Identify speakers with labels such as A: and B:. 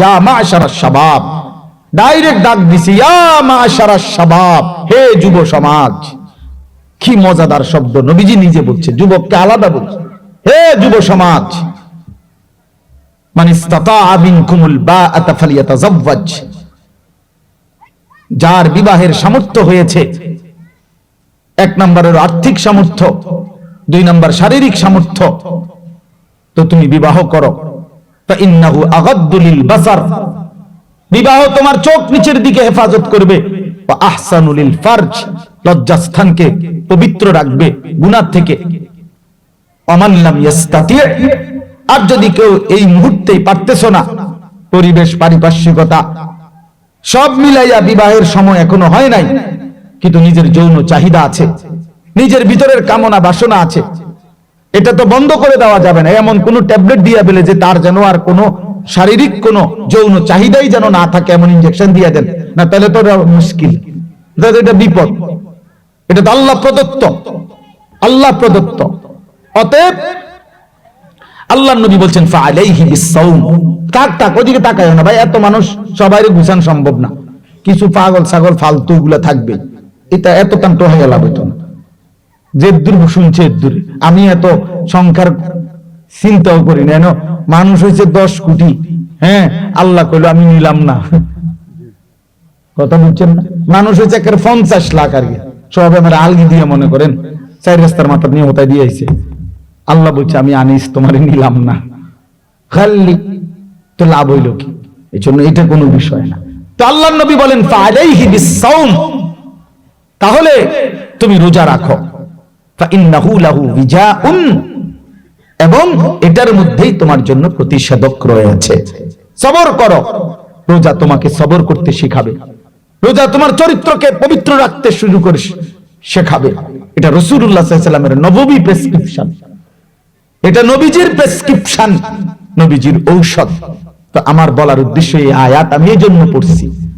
A: ইয়া মাশারা শাবাব। Direct ডাক দিছি, ইয়া মাশারা শাবাব। হে যুব সমাজ, কি মজাদার শব্দ, নবীজি নিজে বলছে, যুবককে আলাদা বলছে। হে যুব সমাজ, মান যার বিবাহের সামর্থ্য হয়েছে, এক নম্বরের আর্থিক সামর্থ্য, দুই নম্বর শারীরিক সামর্থ্য, তো তুমি বিবাহ করো। বিবাহ তোমার চোখ নিচের দিকে হেফাজত করবে। আহসানুলিল ফারজ, লজ্জাস্থানকে পবিত্র রাখবে গুনাহ থেকে। অমান লাম আর যদি কেউ এই মুহূর্তেই পারতেছ না, পরিবেশ পারিপার্শ্বিকতা, সব মিলাইয়া বিবাহের সময় এখনও হয় নাই, কিন্তু নিজের যৌন চাহিদা আছে, নিজের ভিতরের কামনা বাসনা আছে। এটা তো বন্ধ করে দেওয়া যাবে না। এমন কোন ট্যাবলেট দিয়ে পেলে যে তার যেন আর কোনো শারীরিক কোনো যৌন চাহিদাই যেন না থাকে, এমন ইনজেকশন দিয়ে দেন। না, তাহলে তো মুশকিল। এটা বিপদ। এটা তো আল্লাহ প্রদত্ত। আল্লাহ প্রদত্ত। অতএব আল্লাহ নবী বলছেন তাক তাক, ওদিকে তাকায় না। ভাই, এত মানুষ সবাই গুছান সম্ভব না। কিছু পাগল ছাগল ফালতু গুলা থাকবে এটা এত তান্ত হয়ে হইতো না। যে দূর শুনছে দূর। আমি এত সংখ্যার চিন্তাও করি না, এনো মানুষ হয়েছে দশ কোটি। হ্যাঁ আল্লাহ কইলো, আমি নিলাম না। কথা বুঝছেন না? মানুষ হয়েছে একের পঞ্চাশ লাখ আর সব আমার আলগি দিয়ে মনে করেন, চার রাস্তার মাথা নিয়ে ওটাই দিয়ে আইছে। আল্লাহ বলছে, আমি আনিস, তোমার নিলাম না। খাল্লি তো লাভ হইল কি? এই জন্য এটা কোনো বিষয় না। তো আল্লাহ নবী বলেন তাহলে তুমি রোজা রাখো। এবং এটার মধ্যেই তোমার জন্য প্রতিষেধক রয়েছে সবর করো। রোজা তোমাকে সবর করতে শিখাবে। রোজা তোমার চরিত্রকে পবিত্র রাখতে শুরু করে শেখাবে। এটা সাল্লামের নবমী প্রেসক্রিপশন। এটা নবীজির প্রেসক্রিপশন, নবীজির ঔষধ। তো আমার বলার উদ্দেশ্য এই আয়াত আমি এই জন্য পড়ছি।